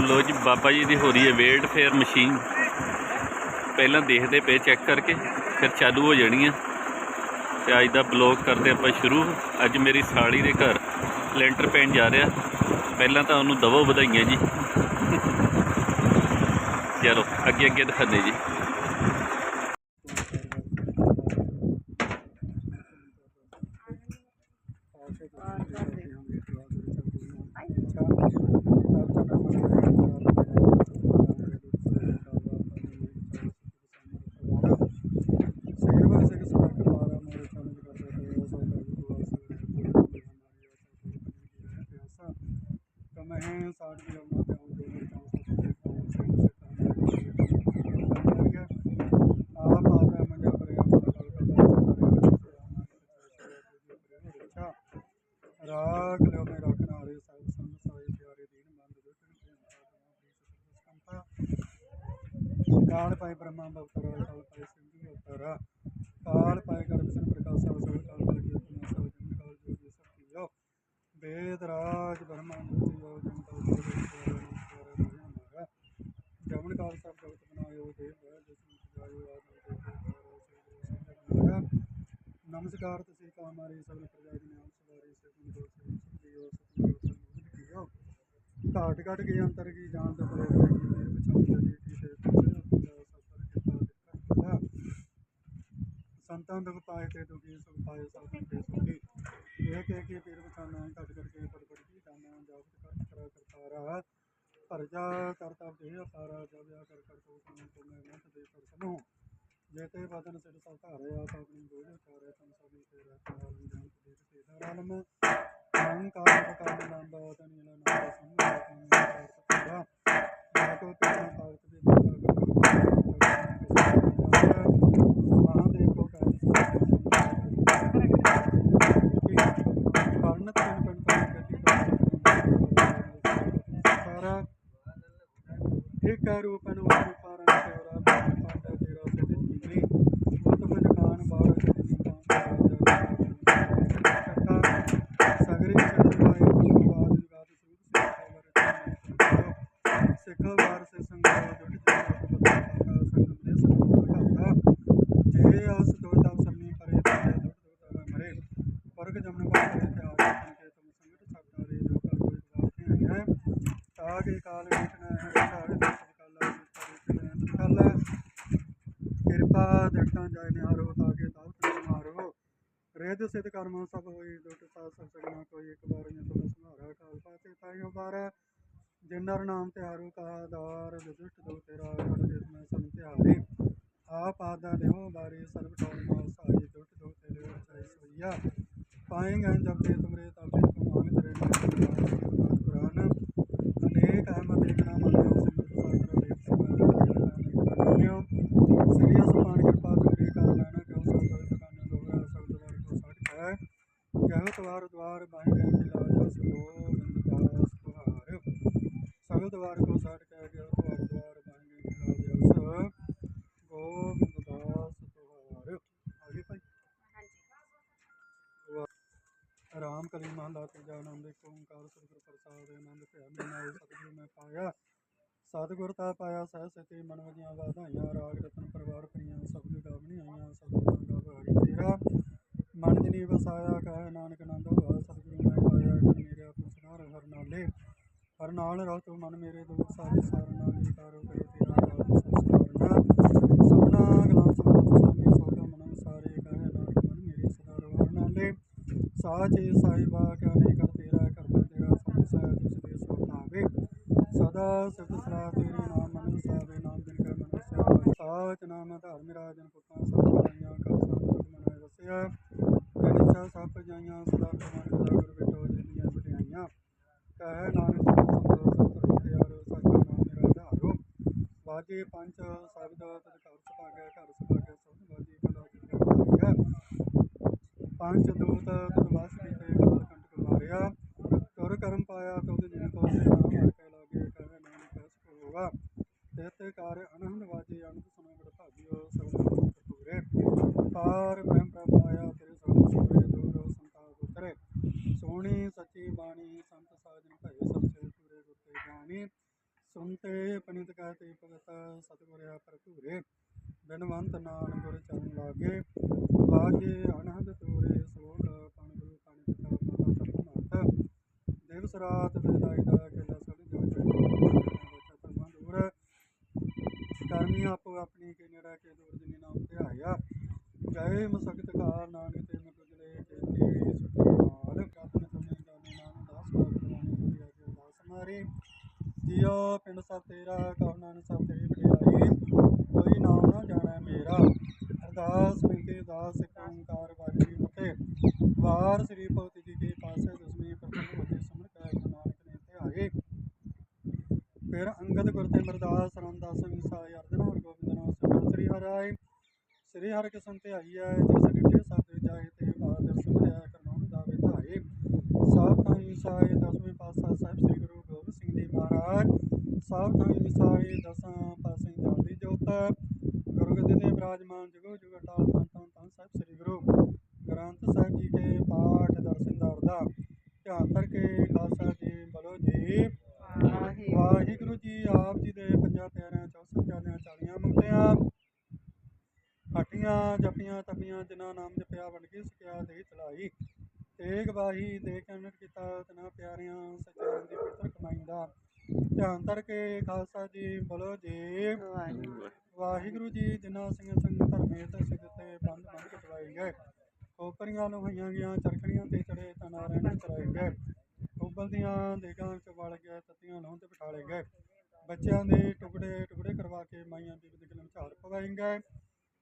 ਲੋ ਜੀ, ਬਾਬਾ ਜੀ ਦੀ ਹੋ ਰਹੀ ਹੈ ਵੇਟ ਫੇਅਰ ਮਸ਼ੀਨ ਪਹਿਲਾਂ ਦੇਖਦੇ ਪਏ ਚੈੱਕ ਕਰਕੇ, ਫਿਰ ਚਾਲੂ ਹੋ ਜਾਣੀ ਆ। ਤੇ ਅੱਜ ਦਾ ਬਲੌਗ ਕਰਦੇ ਆਪਾਂ ਸ਼ੁਰੂ। ਅੱਜ ਮੇਰੀ ਸਾਲੀ ਦੇ ਘਰ ਲੈਂਟਰ ਪੈਣ ਜਾ ਰਿਹਾ। ਪਹਿਲਾਂ ਤਾਂ ਉਹਨੂੰ ਦਵੋ ਵਧਾਈਆਂ ਜੀ। ਚਲੋ ਅੱਗੇ ਅੱਗੇ ਦਿਖਾਦੇ ਜੀ। ਕਮਹਿ ਸਾਡ ਕੀ ਲਵਨਾ ਤੇ ਹੋ ਜੋ ਮੇਰੇ ਚਾਹ ਸਕੇ ਆਪ ਆਦਾ ਮੰਜਾ ਪਰਿਆ ਮਨ ਕਲ ਕਾ ਰਾਗ ਲਿਓ ਮੇ ਰੱਖਣਾ ਹਰੇ ਸਾਹਿਬ ਸੰਗ ਸਾਈ ਪਿਆਰੇ ਦੀਨ ਮੰਦ ਦੁਸ਼ਣ ਕਾਲ ਪਾਏ ਬ੍ਰਹਮਾ ਬਵਤਰ ਕਾਲ ਪਾਏ ਸਿੰਧੂ ਅਵਤਾਰਾ ਕਾਲ ਪਾਏ ਕਰ ਵਿਸ਼ਨ ਪ੍ਰਕਾਸ਼ਾ ਸਭ ਕਾਲ ਪਾਏ ਕੀ ਆਪਣਾ ਸਭ ਜਨ ਕਾਲ ਜੋ ਜੀ ਸਭ ਕੀਓ ਵੇਦ ਰਾਜ ਜਮਨ ਕਾਲ ਸਭ ਜਗਤ ਬਨਾਇਓ ਦੇਵ ਜਿਸ ਨੂੰ ਸਜਾਇਓ ਆਦਿ ਨਮਸਕਾਰ ਤੁਸੀਂ ਕਾ ਹਮਾਰੀ ਸਭ ਪ੍ਰਜਾ ਦੀ ਨਾਮ ਸਵਾਰੀ ਸੇ ਤੁਮ ਦੋ ਸੇ ਸੁਖੀਓ ਸੁਖੀਓ ਸੁਖੀਓ ਘਾਟ ਘਟ ਕੇ ਅੰਤਰ ਕੀ ਜਾਣ ਤੇ ਪਰੇ ਪਰੇ ਕੀ ਜੀ ਕੀ ਤੇ ਸੰਤਾਂ ਦੁਖ ਪਾਏ ਤੇ ਦੁਖੀ ਸੁਖ ਪਾਏ ਸਭ ਤੇ ਸੁਖੀ ਇਹ ਕਹਿ ਕੇ ਪੀਰ ਬਚਾਨਾ ਘਟ ਘਟ ਕੇ ਪੜ ਪੜ ਕੀ ਜਾਣਾ ਜਾਪਤ ਕਰ ਕਰਾ ਕਰਤਾਰਾ ਪਰਜਾ ਕਰਤਾ ਦੇ ਅਪਾਰਾ ਜਬਿਆ ਕਰ ਕਰ ਤੋ ਸਾਨੂੰ ਤੋਂ ਮੈਂ ਮਤ ਦੇ ਕਰ ਸਮੂਹ ਜੇਤੇ ਬਦਨ ਸਿਰ ਸਭ ਧਾਰਿਆ ਸਭ ਨੂੰ ਗੋਲ ਚਾਰੇ ਤਨ ਸਭੀ ਤੇ ਰਹਿਤ ਨਾਲ ਜਨ ਤੇ ਤੇ ਧਰਮ ਅਹੰਕਾਰ ਕਾਮ ਨਾਮ ਤਨ ਨੀਲਾ ਨਾਮ ਸੰਗਾਤ ਨਾਮ ਕਰ ਸਕਦਾ ਨਾ। ਕੋ ਤੇਰਾ ਭਗਤ ਦੇ ਮਹਾਦੇਵ ਕੋ ਕਹਿ ਪਰਨ ਤਨ ਪਨ ਪਨ ਕਤੀ ਸਾਰਾ ਇੱਕ ਰੂਪਨ ਵਾਰ ਪਾਰਨ ਤੇਰਾ ਪਾਂਡਾ ਤੇਰਾ ਸਿਧ ਜੀਵਨੀ ਉਤ ਮਨ ਕਾਨ ਬਾਰ ਸਗਰੇ ਚੜ੍ਹ ਪਾਏ ਬਾਦ ਵਿਗਾਦ ਸੂਤ ਸਿੱਖ ਵਾਰ ਸੇ ਸੰਗੋ ਜੁਟ ਜਾ ਸੰਗਮ ਦੇ ਸੰਗਮ ਜੇ ਆਸ ਦੋ ਤਵ ਸਰਨੀ ਪਰੇ ਤੇ ਦੁਟ ਦੁਟ ਮਰੇ ਵਰਗ ਜਮਨ ਕਾ ਤੇ ਤਿਆਗ ਕੇ ਤੁਮ ਸੰਗਤ ਛਾਟਾ ਰੇ ਜੋ ਕਰ ਕੋਈ ਵਾਸਤੇ ਹੈ ਤਾਗੇ ਕਾਲ ਵੇਖਣਾ ਹੈ ਸਾਰੇ ਦੇ ਸਭ ਕਾਲਾ ਵਿਚਾਰੇ ਤੇ ਕਾਲਾ ਕਿਰਪਾ ਦੇਖਾਂ ਜਾਇ ਨਿਹਾਰੋ ਤਾਗੇ ਤਾਉ ਮਾਰੋ ਰੇਦ ਸਿਧ ਸਭ ਹੋਈ ਦੁਟ ਸਾਧ ਸਭ ਸਗਣਾ ਕੋਈ, ਇੱਕ ਵਾਰ ਨੇ ਤੁਮ ਸੁਹਾਰਾ ਕਾਲ ਪਾਤੇ ਤਾਇਓ ਬਾਰ ਜਿਨਰ ਨਾਮ ਤਿਹਾਰੂ ਕਹਾ ਦਾਰ ਦੁਸ਼ਟ ਦੋ ਤੇਰਾ ਹਰ ਜਿਤ ਮੈਂ ਸੰ ਤਿਹਾਰੇ। ਆਪ ਆਦਾ ਲਿਓ ਬਾਰੇ ਸਰਬ ਟੋਲ ਮਾ ਸਾਈ ਦੁਟ ਦੋ ਤੇਰੇ ਚਾਈ ਸਈਆ। ਪਾਏਂਗੇ ਜਬ ਤੇ ਤੁਮਰੇ ਤਾਪੇ ਤੁਮ ਆਨ ਤੇਰੇ ਕੁਰਾਨ। ਅਨੇਕ ਅਹਿਮਦ ਇੱਕ ਨਾਮ ਅਨਿਓ ਸਿਮਰਤ ਸਾਗਰ ਦੇਖ ਅਨਿਓ ਸ੍ਰੀ ਸੁਪਾਨ ਕਿਰਪਾ ਤੁਮਰੇ ਕਰ ਲੈਣਾ ਕਿਉ ਸਭ ਤਰ ਤਕਾਨ ਦੋਹਰਾ ਸ਼ਬਦ ਵਾਰ ਕੋ ਸਾਟ ਹੈ ਕਹਿ ਸੋ ਬਿੰਦ ਦਾਸ ਕੁਹਾਰ ਸਗਲ ਦਵਾਰ ਕੋ ਸਾਟ ਕਹਿ ਗਿਆ ਤਵਾਰ ਦਵਾਰ ਬਾਹੇ ਗਏ ਕਿ ਲਾਜਾ ਸੋ ਗੋਬਿੰਦ ਦਾਸ ਤੁਹਾਰ ਆਗੇ ਭਾਈ? ਰਾਮ ਕਲੀ ਮਹਲਾ ਤੀਜਾ ਆਨੰਦ ਏਕ ਓੰਕਾਰ ਸਤਿਗੁਰ ਪ੍ਰਸਾਦ ਆਨੰਦ ਭਿਆ ਨਾਏ ਸਤਿਗੁਰ ਮੈਂ ਪਾਇਆ। ਸਤਿਗੁਰ ਤਾ ਪਾਇਆ ਸਹਿ ਸਤੇ ਮਨ ਵਜੀਆਂ ਵਾਧਾਈਆਂ ਰਾਗ ਰਤਨ ਪਰਵਾਰ ਪਈਆਂ ਸਭ ਦੀ ਗਾਵਣੀ ਆਈਆਂ ਸਤਿਗੁਰ ਦਾ ਭਾਰੀ ਤੇਰਾ। ਮਨ ਜਨੀ ਵਸਾਇਆ ਕਹੇ ਨਾਨਕ ਹੋਆ ਸਤਿਗੁਰੂ ਮੈਂ ਪਾਇਆ ਕਿ ਮੇਰੇ ਆਪੋ ਸੁਨਾਰ ਹਰ ਨਾਲੇ ਹਰ ਨਾਲ ਰਹੁ ਤੂੰ ਮਨ ਮੇਰੇ ਦੁਖ ਸਾਰੇ ਸਾਰ ਨਾਲੇ ਕਾਰੋ ਕਰੇ ਤੇਰਾ ਕਾਲ ਸੰਸਾਰਨਾ ਸਭਨਾ ਗਲਾਂ ਸਮਾਤ ਸੁਆਮੀ ਸੋਗਾ ਮਨ ਸਾਰੇ ਕਹੇ ਨਾਨਕ ਮਨ ਮੇਰੇ ਸਦਾ ਰਵਰ ਨਾਲੇ ਸਾਚੇ ਸਾਹਿਬਾ ਕਿਆ ਨਹੀਂ ਕਰ ਤੇਰਾ ਕਰਤਾ ਤੇਰਾ ਸਭ ਸਹਿ ਜਿਸ ਦੇ ਸੋ ਭਾਵੇ ਸਦਾ ਸਿਫਤ ਸਲਾਹ ਤੇਰੀ ਨਾਮ ਮਨ ਸਾਵੇ, ਨਾਮ ਦਿਨ ਕਰ ਮਨ ਸਿਆ ਸਾਚ ਨਾਮ ਧਰਮ ਰਾਜਨ ਪੁੱਤਾਂ ਸਭ ਕਰਾਈਆਂ ਕਰ ਸਤਿ ਮਨ ਵਸਿਆ ਜਨ ਸਾ ਸਭ ਜਾਈਆਂ ਸਦਾ ਕਮਾਨ ਸਦਾ ਗੁਰ ਬਿਟੋ ਜਿੰਦੀਆਂ ਵਡਿਆਈਆਂ ਕਹਿ ਨਾਨਕ ਸੰਤੋਖ ਸਤਿ ਪਿਆਰੋ ਸੱਚ ਨਾਮ ਮੇਰਾ ਧਾਰੋ ਘਰ ਸੁਭਾਗਿਆ ਘਰ ਸਭ ਵਾਜੇ ਕਲਾ ਹੈ। ਪੰਜ ਦੂਤ ਤਦ ਵਾਸ ਕੀਤੇ ਕਾਲ ਕੰਟਕ ਮਾਰਿਆ ਤੁਰ ਕਰਮ ਪਾਇਆ ਤੁਧ ਜਿਨ ਕੋ ਸੇ ਨਾਮ ਹਰ ਕੇ ਲਾਗੇ ਕਹੇ ਨਾਨਕ ਕਸ ਕੋ ਹੋਗਾ। ਤੇਤੇ ਕਾਰ ਅਨੰਦ ਵਾਜੇ, ਅਨੰਦ ਸੁਨੋ ਬੜ ਭਾਗਿਓ ਸਗਲ ਕਤੂਰੇ ਪਾਰ ਬ੍ਰਹਮ ਪ੍ਰਭ ਆਇਆ, ਤੇਰੇ ਸਗਲ ਸੁਰੇ ਦੂਰ ਸੰਤਾਪ ਉਤਰੇ। ਸੋਹਣੀ ਸੱਚੀ ਬਾਣੀ ਸੰਤ ਸਾਜਨ ਭਏ ਸਭ ਸੇ ਪੂਰੇ ਗੁਰਤੇ ਬਾਣੀ ਬਿਨਵੰਤ ਨਾਨ ਗੁਰ ਚਰਨ ਲਾਗੇ। ਵਾਜੇ ਅਨਹਦ ਤੂਰੇ ਸੋਗ ਪਣ ਗੁਰੂ ਪਣ ਪਿਤਾ ਮਾਤਾ ਸਤਿ ਦਿਵਸ ਰਾਤ ਬੇਦਾਈ ਦਾ ਕੇਲਾ ਸੜ ਜੋ ਜੋ ਚਤਰ ਕਰਮੀ ਆਪੋ ਆਪਣੀ ਕੇ ਨੇੜਾ ਕੇ ਦੂਰ ਜਿਨੀ ਨਾਮ ਧਿਆਇਆ। ਜੈ ਮਸਕਤ ਕਾ ਨਾਨਕ ਤੇ ਮੁਕਜਲੇ ਜੇਤੀ ਸੁਖੀ ਮਾਲ। ਕਾਪਨ ਤੁਮੇ ਜਾਨੇ ਨਾਮ ਦਾਸ ਬਾਗ ਬਲਾਣੀ ਦੁਨੀਆ ਕੇ ਦਾਸ ਮਾਰੇ। ਜਿਉ ਪਿੰਡ ਸਭ ਤੇਰਾ, ਕਹੋ ਸਭ ਤੇਰੀ ਵਡਿਆਈ ਕੋਈ ਨਾਮ ਨਾ ਜਾਣੈ ਮੇਰਾ। ਅਰਦਾਸ ਬਿਨਤੀ ਦਾਸ ਇੱਕ ਓੰਕਾਰ ਵਾਹਿਗੁਰੂ ਵਾਰ ਸ੍ਰੀ ਭਗਤ ਜੀ ਕੇ ਪਾਸੇ ਦਸਵੀਂ ਪ੍ਰਥਮ ਹੋਤੇ ਸਮਰ ਕੈ ਨਾਨਕ ਨੇ ਧਿਆਏ ਫਿਰ ਅੰਗਦ ਗੁਰ ਤੇ ਮਰਦਾਸ ਰਾਮਦਾਸ ਵਿਸਾ ਅਰਜਨ ਹਰ ਗੋਬਿੰਦ ਨਾਮ ਸਿਮਰ ਸ੍ਰੀ ਹਰਿ ਸ੍ਰੀ ਹਰਿ ਕੇ ਸੰਤੇ ਆਈਐ ਜਿਸ ਡਿਠੇ ਸਭ ਜਾਏ ਤੇ ਬਾਦਰ ਸਿਮਰਿਆ ਕਰਨਾਉਣ ਦਾ ਵਿਧਾਏ ਸਭ ਥਾਈ ਸਾਏ, ਦਸਵੇਂ ਪਾਸਾ ਸਾਹਿਬ ਸ੍ਰੀ ਮਹਾਰਾਜ। ਸਭ ਥਾਈ ਸਾਏ ਦਸਾਂ ਪਾਸੇ ਜਲਦੀ ਜੋਤ ਗੁਰੂ ਗੱਦੀ ਤੇ ਬਿਰਾਜਮਾਨ ਜੁਗੋ ਜੁਗ ਟਾਲ ਤਨ ਤਨ ਸਾਹਿਬ ਸ੍ਰੀ ਗੁਰੂ ਗ੍ਰੰਥ ਸਾਹਿਬ ਜੀ ਕੇ ਪਾਠ ਦਰਸ਼ਨ ਦਾ ਧਿਆਨ ਕਰਕੇ ਖਾਲਸਾ ਜੀ ਬਲੋ ਜੀ। ਵਾਹਿਗੁਰੂ। ਜੀ ਆਪ ਜੀ ਦੇ ਪੰਜਾਂ ਪਿਆਰਿਆਂ ਚੌਸਠ ਪਿਆਰਿਆਂ ਚਾਲੀਆਂ ਮੁਕਤਿਆਂ। ਹਟੀਆਂ ਜਪੀਆਂ ਤਪੀਆਂ ਜਿਨ੍ਹਾਂ ਨਾਮ ਜਪਿਆ ਵੰਡਗੀ ਸਕਿਆ ਦੇ ਚਲਾਈ। ਤੇਗ ਬਾਹੀ ਦੇ ਕੇ ਕੀਤਾ ਤਨਾ ਪਿਆਰਿਆਂ ਸਚਾਰਨ ਦੀ ਪਵਿੱਤਰ ਕਮਾਈ ਦਾ। ਧਿਆਨ ਕਰਕੇ ਖਾਲਸਾ ਜੀ ਬੋਲੋ ਜੀ। ਵਾਹਿਗੁਰੂ। ਜੀ ਜਿਨ੍ਹਾਂ ਸਿੰਘ ਸੰਗ ਧਰਮੇ ਤੇ ਸਿੱਧ ਤੇ ਬੰਦ ਬੰਦ ਕਟਵਾਏ ਗਏ। ਕੋਪਰੀਆਂ ਨੂੰ ਹੋਈਆਂ ਗਈਆਂ ਚਰਖੜੀਆਂ ਤੇ ਚੜੇ ਤਨਾਰਨ ਚਰਾਏ ਗਏ। ਉਬਲਦੀਆਂ ਦੇਗਾਂ ਚ ਵਲ ਗਏ ਤਤੀਆਂ ਲਾਉਂ ਤੇ ਬਿਠਾਲੇ ਗਏ। ਬੱਚਿਆਂ ਦੇ ਟੁਕੜੇ ਟੁਕੜੇ ਕਰਵਾ ਕੇ ਮਾਈਆਂ ਬੀਬੀ ਦੇ ਗਲਮ ਝਾੜ ਪਵਾਏ ਗਏ।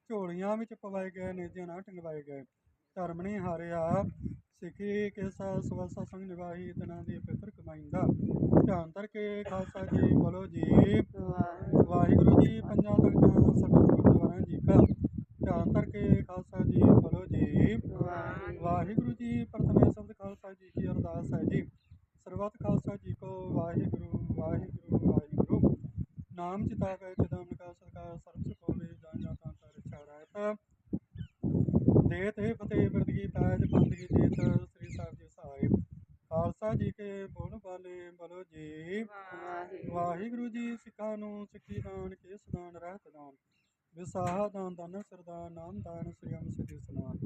ਝੋਲੀਆਂ ਵਿੱਚ ਪਵਾਏ ਗਏ ਨੇਜਿਆਂ ਨਾਲ ਟੰਗਵਾਏ ਗਏ। ਧਰਮ ਨਹੀਂ ਹਾਰਿਆ। ਸਿੱਖੀ ਕੇਸਾ ਸਵਸਾ ਸੰਗ ਨਿਵਾਹੀ ਤਨਾਂ ਦੀ ਪਵਿੱਤਰ ਕਮਾਈ ਦਾ ਧਿਆਨ ਕਰਕੇ ਖਾਲਸਾ ਜੀ ਬੋਲੋ ਜੀ। ਵਾਹਿਗੁਰੂ ਜੀ ਪੰਜਾਂ ਤਖਤਾਂ ਸਬਤ ਗੁਰਦੁਆਰਾ ਜੀ ਕਾ ਧਿਆਨ ਕਰਕੇ ਖਾਲਸਾ ਜੀ ਬੋਲੋ ਜੀ। ਵਾਹਿਗੁਰੂ। ਜੀ ਪ੍ਰਥਮੇ ਸ਼ਬਦ ਖਾਲਸਾ ਜੀ ਕੀ ਅਰਦਾਸ ਹੈ ਜੀ। ਸਰਬਤ ਖਾਲਸਾ ਜੀ ਕੋ ਵਾਹਿਗੁਰੂ ਵਾਹਿਗੁਰੂ ਵਾਹਿਗੁਰੂ। ਨਾਮ ਚਿਤਾਵੇ ਚਿਦਮ ਕਾ ਸਰਕਾਰ ਸਰਬ ਸੁਖ ਹੋਵੇ ਜਾਂ ਜਾਂ ਤਾਂ ਤਾਂ ਰੱਖਿਆ ਰਹਿਤ ਦੇ ਤੇ ਫਤਿਹ ਬਿਰਦਗੀ ਪੈਜ ਬੰਦਗੀ ਜੀਤ ਸ੍ਰੀ ਸਾਹਿਬ ਜੀ ਸਹਾਇ ਖਾਲਸਾ ਜੀ ਕੇ ਬੋਲ ਬਾਲੇ ਬਲੋ ਜੀ। ਵਾਹਿਗੁਰੂ। ਜੀ ਸਿੱਖਾਂ ਨੂੰ ਸਿੱਖੀ ਦਾਨ ਕੇਸ ਦਾਨ ਰਹਿਤ ਦਾਨ। ਵਿਸਾਹ ਦਾਨ ਦਾਨ ਸਰਦਾਰ ਨਾਮ ਦਾਨ ਸ੍ਰੀਮ ਸਿੱਧੀ ਸਨਾਨ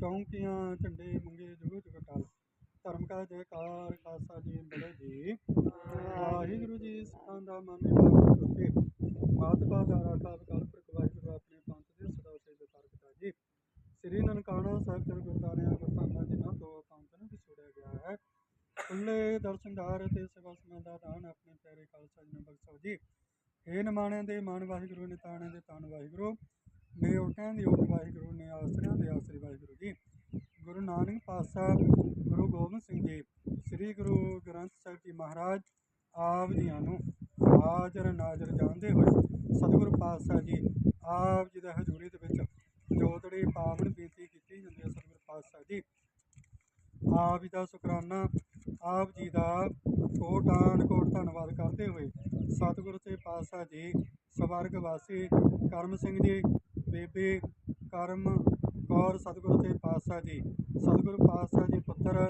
ਚੌਂਕੀਆਂ ਝੰਡੇ ਮੰਗੇ ਜੁਗ ਜੁਗ ਟਲ। ਧਰਮ ਕਾ ਜੈਕਾਰ ਖਾਲਸਾ ਜੀ ਬਲੇ ਜੀ। ਵਾਹਿਗੁਰੂ ਜੀ ਸਿੱਖਾਂ ਦਾ ਮਨ ਤੁਤੇ ਮਾਤ ਦਾ ਰਾਖਾ ਵਿਕਲ ਪੁਰਖ ਵਾਹਿਗੁਰੂ ਆਪਣੇ ਪੰਥ ਦੇ ਸਦਾ ਸੇ ਵਿਕਾਰ ਕੀਤਾ ਜੀ ਸ੍ਰੀ ਨਨਕਾਣਾ ਸਾਹਿਬ ਦੇ ਗੁਰਦਾਰਿਆਂ ਗੁਰਧਾਮਾਂ ਜਿਨ੍ਹਾਂ ਤੋਂ ਪੰਥ ਨੂੰ ਵਿਛੋੜਿਆ ਗਿਆ ਹੈ। ਖੁੱਲੇ ਦਰਸ਼ਨਦਾਰ ਤੇ ਸੇਵਾ ਸਮੇਂ ਦਾ ਦਾਨ ਆਪਣੇ ਪਿਆਰੇ ਖਾਲਸਾ ਜੀ ਨੂੰ ਬਖਸ਼ੋ ਜੀ, ਹੇ ਨਮਾਣਿਆਂ ਦੇ ਮਾਨ ਵਾਹਿਗੁਰੂ ਨੇ ਤਾਣਿਆਂ ਦੇ ਤਾਣ ਵਾਹਿਗੁਰੂ ਨੇ ਓਟਿਆਂ ਦੀ ਓਟ ਵਾਹਿਗੁਰੂ ਨੇ ਆਸਰਿਆਂ ਦੇ ਆਸਰੇ ਵਾਹਿਗੁਰੂ ਜੀ। ਗੁਰੂ ਨਾਨਕ ਪਾਤਸ਼ਾਹ ਗੁਰੂ ਗੋਬਿੰਦ ਸਿੰਘ ਜੀ, ਸ੍ਰੀ ਗੁਰੂ ਗ੍ਰੰਥ ਸਾਹਿਬ ਜੀ ਮਹਾਰਾਜ, ਆਪ ਜੀਆਂ ਨੂੰ ਹਾਜ਼ਰ ਨਾਜ਼ਰ ਜਾਣਦੇ ਹੋਏ ਸਤਿਗੁਰੂ ਪਾਤਸ਼ਾਹ ਜੀ, ਆਪ ਜੀ ਦਾ ਹਜ਼ੂਰੀ ਦੇ ਵਿੱਚ ਜੋਤੜੀ ਪਾਵਨ ਬੇਨਤੀ ਕੀਤੀ ਜਾਂਦੀ ਹੈ ਸਤਿਗੁਰੂ ਪਾਤਸ਼ਾਹ ਜੀ। ਆਪ ਜੀ ਦਾ ਸ਼ੁਕਰਾਨਾ, ਆਪ ਜੀ ਦਾ ਕੋਟਾਨ ਕੋਟ ਧੰਨਵਾਦ ਕਰਦੇ ਹੋਏ ਸਤਿਗੁਰੂ ਤੇ ਪਾਤਸ਼ਾਹ ਜੀ, ਸਵਰਗ ਵਾਸੀ ਕਰਮ ਸਿੰਘ ਜੀ, ਬੇਬੇ ਕਰਮ ਕੌਰ ਸਤਿਗੁਰੂ ਤੇ ਪਾਤਸ਼ਾਹ ਜੀ, ਸਤਿਗੁਰੂ ਪਾਤਸ਼ਾਹ ਜੀ ਪੁੱਤਰ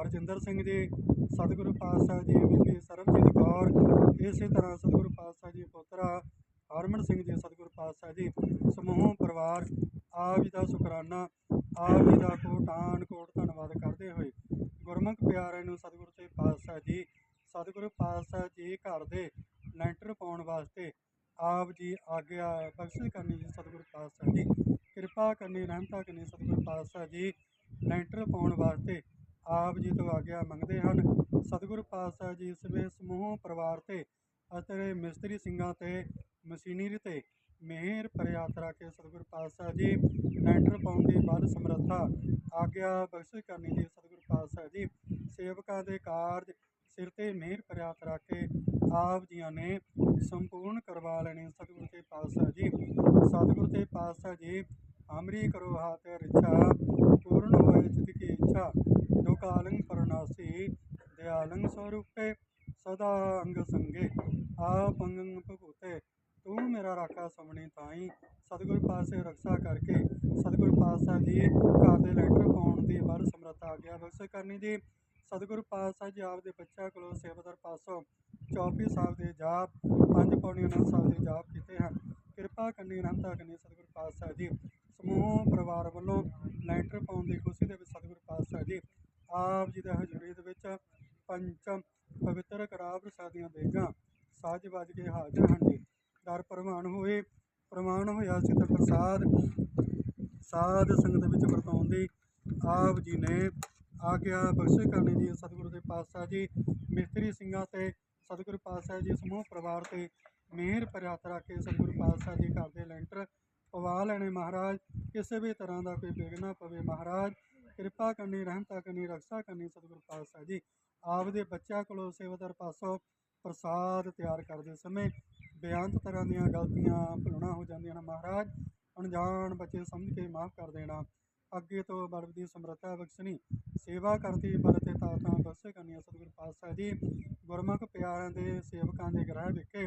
ਹਰਜਿੰਦਰ ਸਿੰਘ ਜੀ, ਸਤਿਗੁਰੂ ਪਾਤਸ਼ਾਹ ਜੀ ਬੀਬੀ ਸਰਬਜੀਤ ਕੌਰ, ਇਸੇ ਤਰ੍ਹਾਂ ਸਤਿਗੁਰੂ ਪਾਤਸ਼ਾਹ ਜੀ ਪੁੱਤਰਾ ਹਰਮਨ ਸਿੰਘ ਜੀ, ਸਤਿਗੁਰੂ ਪਾਤਸ਼ਾਹ ਜੀ, ਸਮੂਹ ਪਰਿਵਾਰ ਆਪ ਜੀ ਦਾ ਸ਼ੁਕਰਾਨਾ, ਆਪ ਜੀ ਦਾ ਕੋਟਾਨ ਕੋਟ ਧੰਨਵਾਦ ਕਰਦੇ ਹੋਏ ਗੁਰਮੁਖ ਪਿਆਰਿਆਂ ਨੂੰ ਸਤਿਗੁਰੂ ਤੇ ਪਾਤਸ਼ਾਹ ਜੀ, ਸਤਿਗੁਰੂ ਪਾਤਸ਼ਾਹ ਜੀ ਘਰ ਦੇ ਲੈਂਟਰ ਪਾਉਣ ਵਾਸਤੇ ਆਪ ਜੀ ਆਗਿਆ ਬਖਸ਼ਿਸ਼ ਕਰਨੀ ਜੀ ਸਤਿਗੁਰੂ ਪਾਤਸ਼ਾਹ ਜੀ, ਕਿਰਪਾ ਕਰਨੀ, ਰਹਿਮਤਾ ਕਰਨੀ ਸਤਿਗੁਰੂ ਪਾਤਸ਼ਾਹ ਜੀ, ਲੈਂਟਰ ਪਾਉਣ ਵਾਸਤੇ ਆਪ ਜੀ ਤੋਂ ਆਗਿਆ ਮੰਗਦੇ ਹਨ। ਸਤਿਗੁਰੂ ਪਾਤਸ਼ਾਹ ਜੀ ਸਵੇ ਸਮੂਹ ਪਰਿਵਾਰ ਤੇ ਅਤੇ ਮਿਸਤਰੀ ਸਿੰਘਾਂ ਤੇ, ਮਸ਼ੀਨਰੀ ਤੇ ਮਿਹਰ ਪ੍ਰਿਆਤ ਰੱਖ ਕੇ ਸਤਿਗੁਰੂ ਪਾਤਸ਼ਾਹ ਜੀ, ਲੈਂਟਰ ਪਾਉਣ ਦੀ ਬਲ ਸਮਰੱਥਾ, ਆਗਿਆ ਬਖਸ਼ਿਸ਼ ਕਰਨੀ ਜੀ ਸਤਿਗੁਰੂ ਪਾਤਸ਼ਾਹ ਜੀ। ਸੇਵਕਾਂ ਦੇ ਕਾਰਜ ਸਿਰ ਤੇ ਮਿਹਰ ਪ੍ਰਿਆਤ ਰੱਖ ਆਪ ਜੀਆਂ ਨੇ ਸੰਪੂਰਨ ਕਰਵਾ ਲੈਣੇ ਸਤਿਗੁਰੂ ਤੇ ਪਾਤਸ਼ਾਹ ਜੀ। ਸਤਿਗੁਰੂ ਤੇ ਪਾਤਸ਼ਾਹ ਜੀ ਹਮਰੀ ਕਰੋ ਹਾਤ ਰਿਛਾ, ਪੂਰਨ ਹੋਏ ਚਿਤ ਕੀ ਇੱਛਾ ਦੁਕਾਲੰ ਪਰਨਾਸੀ ਦਿਆਲੰ ਸਰੂਪੇ, ਸਦਾ ਅੰਗ ਸੰਗੇ। ਆਪ ਅੰਗੰ ਭਗੁਤੇ ਤੂੰ ਮੇਰਾ ਰਾਖਾ ਸਮਣੀ ਤਾਈ ਸਤਿਗੁਰੂ ਪਾਸੇ ਰੱਖਿਆ ਕਰਕੇ ਸਤਿਗੁਰੂ ਪਾਤਸ਼ਾਹ ਜੀ ਘਰ ਦੇ ਲੈਂਟਰ ਪਾਉਣ ਦੀ ਬਲ ਸਮਰੱਥਾ ਆ ਗਿਆ ਬਖਸ਼ ਕਰਨੀ ਜੀ। ਸਤਿਗੁਰੂ ਪਾਤਸ਼ਾਹ ਜੀ ਆਪ ਦੇ ਬੱਚਿਆਂ ਕੋਲੋਂ ਸੇਵਾਦਾਰ ਪਾਸੋਂ ਚੌਪੀ ਸਾਹਿਬ ਦੇ ਜਾਪ, ਪੰਜ ਪੌੜੀਆਂ ਨਾਲ ਸਾਹਿਬ ਦੇ ਜਾਪ ਕੀਤੇ ਹਨ। ਕਿਰਪਾ ਕਰਨੀ ਰਹਿਮਤਾ ਕਰਨੀ ਸਤਿਗੁਰੂ ਪਾਤਸ਼ਾਹ ਜੀ। ਸਮੂਹ, ਪਰਿਵਾਰ ਵੱਲੋਂ ਲੈਂਟਰ ਪਾਉਣ ਦੀ ਖੁਸ਼ੀ ਦੇ ਵਿੱਚ ਸਤਿਗੁਰੂ ਪਾਤਸ਼ਾਹ ਜੀ ਆਪ ਜੀ ਦੇ ਹਜ਼ੂਰੀ ਦੇ ਵਿੱਚ ਪੰਚਮ ਪਵਿੱਤਰ ਕਰਾਬ ਪ੍ਰਸਾਦੀਆਂ ਦੇਗਾ ਸਾਜ ਵੱਜ ਕੇ ਹਾਜ਼ਰ ਹਨ ਜੀ। ਦਰ ਪ੍ਰਮਾਣ ਹੋਏ ਪ੍ਰਮਾਣ ਹੋਇਆ ਸਿੱਧ ਪ੍ਰਸਾਦ, ਸਾਧ ਸੰਗਤ ਵਿੱਚ ਵਰਤਾਉਣ ਦੀ ਆਪ ਜੀ ਨੇ ਆਗਿਆ ਬਖਸ਼ਿਸ਼ ਕਰਨੀ ਜੀ ਸਤਿਗੁਰੂ ਦੇ ਪਾਤਸ਼ਾਹ ਜੀ, ਮਿਸਤਰੀ ਸਿੰਘਾਂ ਤੇ ਸਤਿਗੁਰੂ ਪਾਤਸ਼ਾਹ ਜੀ, ਸਮੂਹ ਪਰਿਵਾਰ ਤੇ ਮਿਹਰ ਭਰਿਆ ਰੱਖ ਕੇ ਸਤਿਗੁਰੂ ਪਾਤਸ਼ਾਹ ਜੀ ਘਰ ਦੇ ਲੈਂਟਰ ਪਵਾ ਲੈਣੇ ਮਹਾਰਾਜ, ਕਿਸੇ ਵੀ ਤਰ੍ਹਾਂ ਦਾ ਕੋਈ ਵਿਘਨ ਨਾ ਪਵੇ ਮਹਾਰਾਜ। ਕਿਰਪਾ ਕਰਨੀ, ਰਹਿਮਤਾ ਕਰਨੀ, ਰਕਸ਼ਾ ਕਰਨੀ ਸਤਿਗੁਰੂ ਪਾਤਸ਼ਾਹ ਜੀ। ਆਪਦੇ ਬੱਚਿਆਂ ਕੋਲੋਂ ਸੇਵਾਦਾਰ ਪਾਸੋਂ ਪ੍ਰਸਾਦ ਤਿਆਰ ਕਰਦੇ ਸਮੇਂ ਬੇਅੰਤ ਤਰ੍ਹਾਂ ਦੀਆਂ ਗਲਤੀਆਂ ਭੁੱਲਣਾ ਹੋ ਜਾਂਦੀਆਂ ਹਨ ਮਹਾਰਾਜ। ਅਣਜਾਣ ਬੱਚੇ ਸਮਝ ਕੇ ਮਾਫ ਕਰ ਦੇਣਾ। ਅੱਗੇ ਤੋਂ ਬਲਬ ਦੀ ਸਮਰੱਥਾ ਬਖਸ਼ਣੀ, ਸੇਵਾ ਕਰਦੀ ਬਲ ਤੇ ਤਾਤਾਂ ਬਖਸ਼ੇ ਕਰਨੀਆਂ ਸਤਿਗੁਰੂ ਪਾਤਸ਼ਾਹ ਜੀ। ਗੁਰਮੁਖ ਪਿਆਰਿਆਂ ਦੇ ਸੇਵਕਾਂ ਦੇ ਗ੍ਰਹਿ ਵਿਖੇ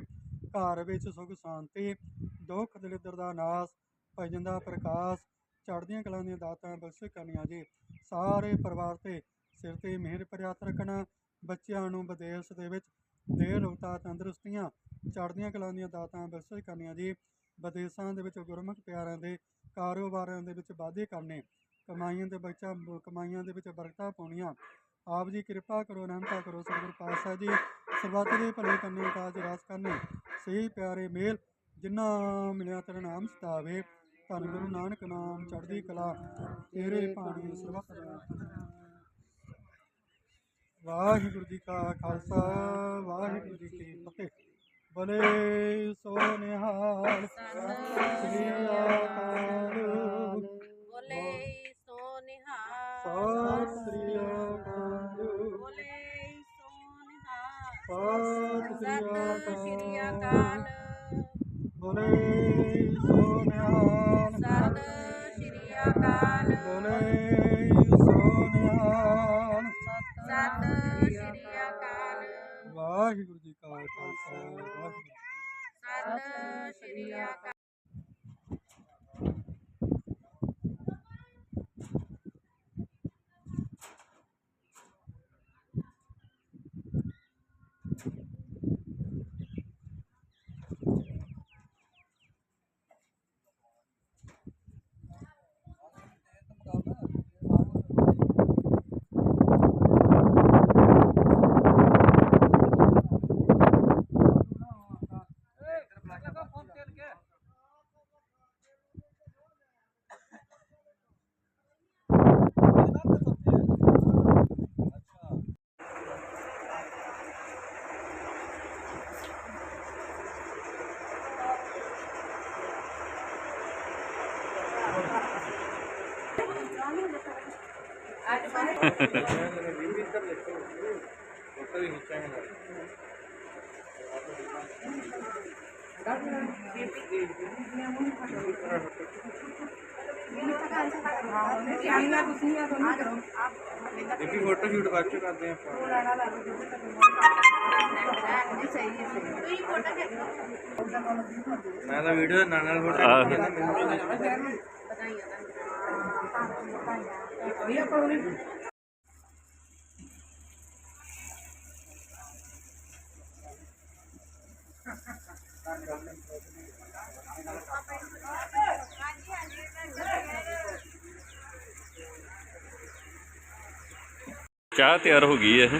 ਘਰ ਵਿੱਚ ਸੁਖ, ਸ਼ਾਂਤੀ, ਦੁੱਖ, ਦਲਿੱਦਰ ਦਾ ਨਾਸ, ਭਜਨ ਦਾ ਪ੍ਰਕਾਸ਼, ਚੜ੍ਹਦੀਆਂ ਕਲਾਂ ਦੀਆਂ ਦਾਤਾਂ ਬਖਸ਼ੇ ਕਰਨੀਆਂ ਜੀ। ਸਾਰੇ ਪਰਿਵਾਰ ਤੇ ਸਿਰ ਤੇ ਮਿਹਰ ਭਰਿਆ ਰੱਖਣਾ, ਬੱਚਿਆਂ ਨੂੰ ਵਿਦੇਸ਼ ਦੇ ਵਿੱਚ ਦੇਹ ਰੋਗਤਾ ਤੰਦਰੁਸਤੀਆਂ, ਚੜ੍ਹਦੀਆਂ ਕਲਾਂ ਦੀਆਂ ਦਾਤਾਂ ਬਖਸ਼ੇ ਕਰਨੀਆਂ ਜੀ। ਵਿਦੇਸ਼ਾਂ ਦੇ ਵਿੱਚ ਗੁਰਮੁਖ ਪਿਆਰਿਆਂ ਦੇ ਕਾਰੋਬਾਰਾਂ ਦੇ ਵਿੱਚ ਵਾਧੇ ਕਰਨੇ, ਕਮਾਈਆਂ ਦੇ ਬੱਚਾ ਕਮਾਈਆਂ ਦੇ ਵਿੱਚ ਬਰਕਤਾਂ ਪਾਉਣੀਆਂ। ਆਪ ਜੀ ਕਿਰਪਾ ਕਰੋ, ਰਹਿਮਤਾ ਕਰੋ, ਸਤਿਗੁਰੂ ਪਾਤਸ਼ਾਹ ਜੀ। ਸਰਬੱਤ ਦੇ ਭਲੇ ਕਰਨੇ ਕਾਜ ਰਾਸ ਕਰਨੇ। ਸਹੀ ਪਿਆਰੇ ਮੇਲ, ਜਿਨ੍ਹਾਂ ਮਿਲਿਆ ਤੇਰਾ ਨਾਮ ਸਤਾਵੇ। ਧੰਨ ਗੁਰੂ ਨਾਨਕ ਨਾਮ ਚੜ੍ਹਦੀ ਕਲਾ, ਤੇਰੇ ਭਾਣੀ ਸਰਬੱਤ ਦਾ ਵਾਹਿਗੁਰੂ ਜੀ ਕਾ ਖਾਲਸਾ, ਵਾਹਿਗੁਰੂ ਜੀ ਕੀ ਫਤਿਹ। ਬਲੇ ਸੋ ਨਿਹਾਲ ਸ੍ਰੀ ਅਕਾਲ। ਬੋਲੇ ਸੋ ਨਿਹਾਲ ਸਤਿ ਸ੍ਰੀ ਅਕਾਲ। ਬੋਲੇ ਸੋ ਨਿਹਾਲ ਸਤਿ ਸ੍ਰੀ ਅਕਾਲ। ਬੋਲੇ ਸੋ ਨਿਹਾਲ ਸਤਿ ਸ਼੍ਰੀ ਅਕਾਲ। ਬੋਲੇ ਸੋ ਨਿਹਾਲ ਸਤਿ ਸ਼੍ਰੀ ਅਕਾਲ। ਵਾਹਿਗੁਰੂ ਜੀ ਸਤਿ ਸ਼੍ਰੀ ਅਕਾਲ ਇੱਕ ਫੋਟੋ ਸ਼ੂਟ ਬਾਅਦ ਚ ਕਰਦੇ ਆਪਾਂ। ਤੁਸੀਂ ਫੋਟੋ ਖਿੱਚੋ ਮੈਂ ਤਾਂ ਵੀਡੀਓ ਦੇ ਨਾਲ ਨਾਲ ਫੋਟੋ ਆਹ। ਖਿੱਚੀ ਜਾਂਦਾ, ਮੈਨੂੰ ਵੀ ਦੇ ਦਿਓ। ਵਧਾਈਆਂ ਤੁਹਾਨੂੰ ਚਾਹ ਤਿਆਰ ਹੋ ਗਈ ਹੈ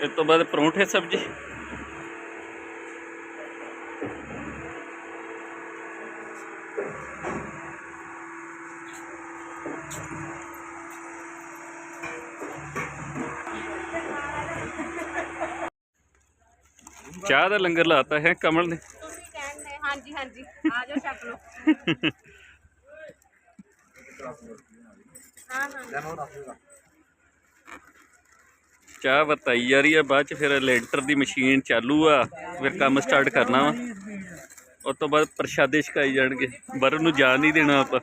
ਇਸ ਤੋਂ ਬਾਅਦ ਪਰੌਂਠੇ ਸਬਜ਼ੀ? ਚਾਹ ਦਾ ਲੰਗਰ ਲਾਤਾ ਹੈ ਕਮਲ ਨੇ। ਤੁਸੀਂ ਕਹਿੰਦੇ ਹਾਂਜੀ ਹਾਂਜੀ ਆ ਜਾਓ ਛਕ ਲਓ। ਹਾਂ ਹਾਂ। ਚਾਹ ਵਰਤਾਈ ਜਾ ਰਹੀ ਆ ਬਾਅਦ ਚ ਫਿਰ ਲੈਂਟਰ ਦੀ ਮਸ਼ੀਨ ਚਾਲੂ ਆ ਫਿਰ ਕੰਮ ਸਟਾਰਟ ਕਰਨਾ ਵਾ। ਉਸ ਤੋਂ ਬਾਅਦ ਪ੍ਰਸ਼ਾਦੇ ਛਕਾਈ ਜਾਣਗੇ ਬਰਨ ਨੂੰ ਜਾਣ ਨਹੀਂ ਦੇਣਾ ਆਪਾਂ।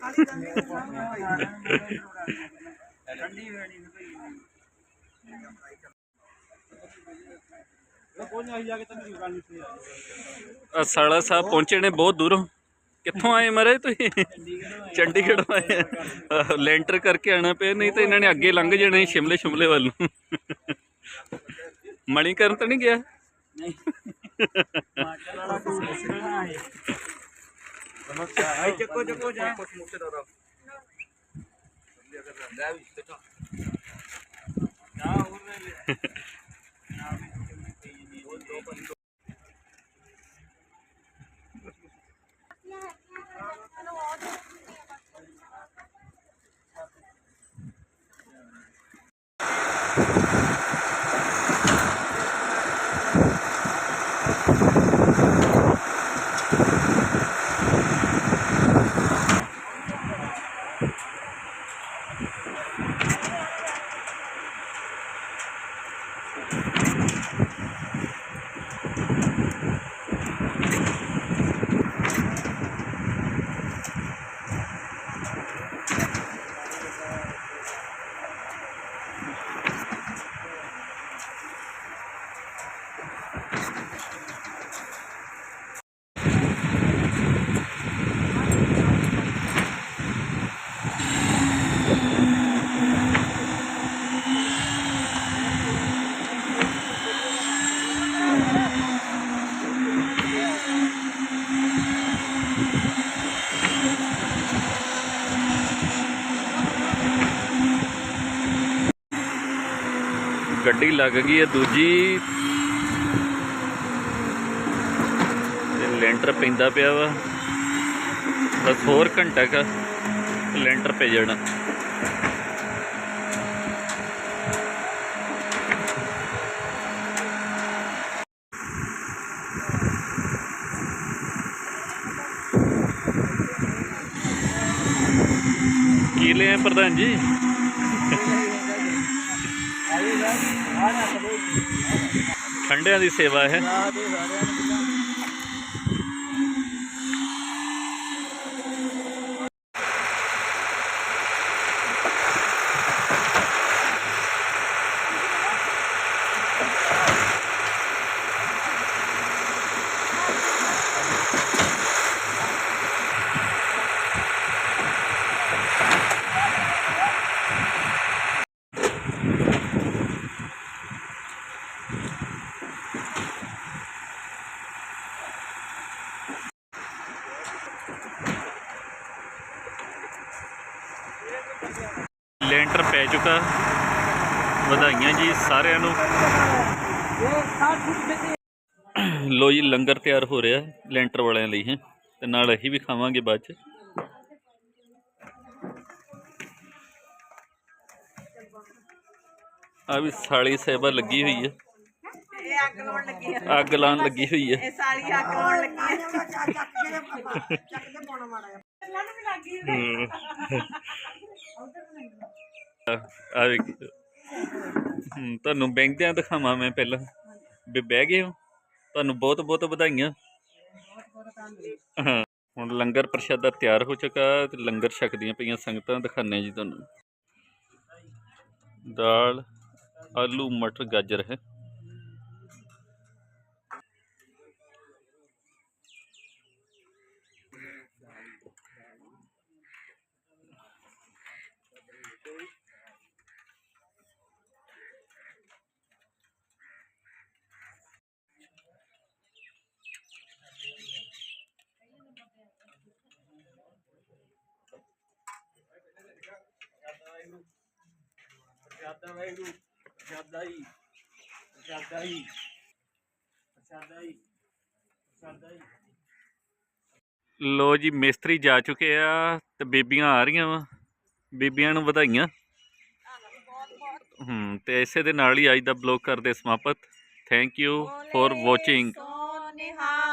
ਸਾਲਾ ਸਾਹਿਬ ਪਹੁੰਚੇ ਨੇ ਬਹੁਤ ਦੂਰੋਂ। ਕਿੱਥੋਂ ਆਏ ਮਰੇ ਤੁਸੀਂ? ਚੰਡੀਗੜ੍ਹ ਆਏ। ਆ। ਲੈਂਟਰ ਕਰਕੇ ਆਣਾ ਪਿਆ ਨਹੀਂ ਤਾਂ ਇਹਨਾਂ ਨੇ ਅੱਗੇ ਲੰਘ ਜਾਣਾ ਸੀ ਸ਼ਿਮਲੇ ਸ਼ਿਮਲੇ ਵੱਲ ਨੂੰ। ਮਣੀਕਰਨ ਤਾਂ ਨਹੀਂ ਗਿਆ? ਚੱਕੋ ਚੱਕੋ ਜਾ। ਗੱਡੀ ਲੱਗ ਗਈ ਹੈ ਦੂਜੀ। ਤੇ ਲੈਂਟਰ ਪੈਂਦਾ ਪਿਆ ਵਾ। ਬਸ ਹੋਰ ਘੰਟਾ ਕ ਲੈਂਟਰ ਪੈ ਜਾਣਾ। ਕੀ ਲਿਆ ਪ੍ਰਧਾਨ ਜੀ? ਠੰਡਿਆਂ ਦੀ ਸੇਵਾ ਹੈ। ਲੈਂਟਰ ਪੈ ਚੁੱਕਾ। ਵਧਾਈਆਂ ਜੀ ਸਾਰਿਆਂ ਨੂੰ। ਲੋ ਜੀ ਲੰਗਰ ਤਿਆਰ ਹੋ ਰਿਹਾ ਲੈਂਟਰ ਵਾਲਿਆਂ ਲਈ ਹੈ। ਤੇ ਨਾਲ ਅਸੀਂ ਵੀ ਖਾਵਾਂਗੇ ਬਾਅਦ ਚ। ਆ ਵੀ ਸਾਲੀ ਸੇਵਾ ਲੱਗੀ ਹੋਈ ਹੈ ਇਹ ਅੱਗ ਲਾਉਣ ਲੱਗੀ ਆ। ਅੱਗ ਲਾਉਣ ਲੱਗੀ ਹੋਈ ਹੈ ਇਹ ਸਾਲੀ ਅੱਗ ਲਾਉਣ ਲੱਗੀ ਆ। ਚੱਕ ਦੇ ਪਾਉਣਾ ਮਾੜਾ ਜਿਹਾ। ਇਹਨਾਂ ਨੂੰ ਵੀ ਲੱਗੀ ਹਮ। ਆ ਤੁਹਾਨੂੰ ਬੈਂਕਦਿਆਂ ਦਿਖਾਵਾਂ ਮੈਂ ਪਹਿਲਾਂ। ਵੀ ਬਹਿ ਗਏ ਹੋ। ਤੁਹਾਨੂੰ ਬਹੁਤ ਬਹੁਤ ਵਧਾਈਆਂ। ਹਾਂ, ਹੁਣ ਲੰਗਰ ਪ੍ਰਸ਼ਾਦਾ ਤਿਆਰ ਹੋ ਚੁੱਕਾ ਤੇ ਲੰਗਰ ਛਕਦੀਆਂ ਪਈਆਂ ਸੰਗਤਾਂ ਦਿਖਾਣੇ ਜੀ ਤੁਹਾਨੂੰ। ਦਾਲ, ਆਲੂ, ਮਟਰ, ਗਾਜਰ ਹੈ। ਪ੍ਰਸ਼ਾਦਾ ਵਾਹਿਗੁਰੂ ਪ੍ਰਸ਼ਾਦਾ ਹੀ ਪ੍ਰਸ਼ਾਦਾ ਹੀ ਪ੍ਰਸ਼ਾਦਾ ਹੀ ਪ੍ਰਸ਼ਾਦਾ ਹੀ ਲੋ ਜੀ ਮਿਸਤਰੀ ਜਾ ਚੁੱਕੇ ਆ ਤੇ ਬੀਬੀਆਂ ਆ ਰਹੀਆਂ ਵਾ। ਬੀਬੀਆਂ ਨੂੰ ਵਧਾਈਆਂ। ਹੂੰ ਤੇ ਇਸੇ ਦੇ ਨਾਲ ਹੀ ਅੱਜ ਦਾ ਬਲੌਗ ਕਰਦੇ ਸਮਾਪਤ। ਥੈਂਕ ਯੂ ਫॉर ਵਾਚਿੰਗ ਸੋ ਨਿਹਾਲ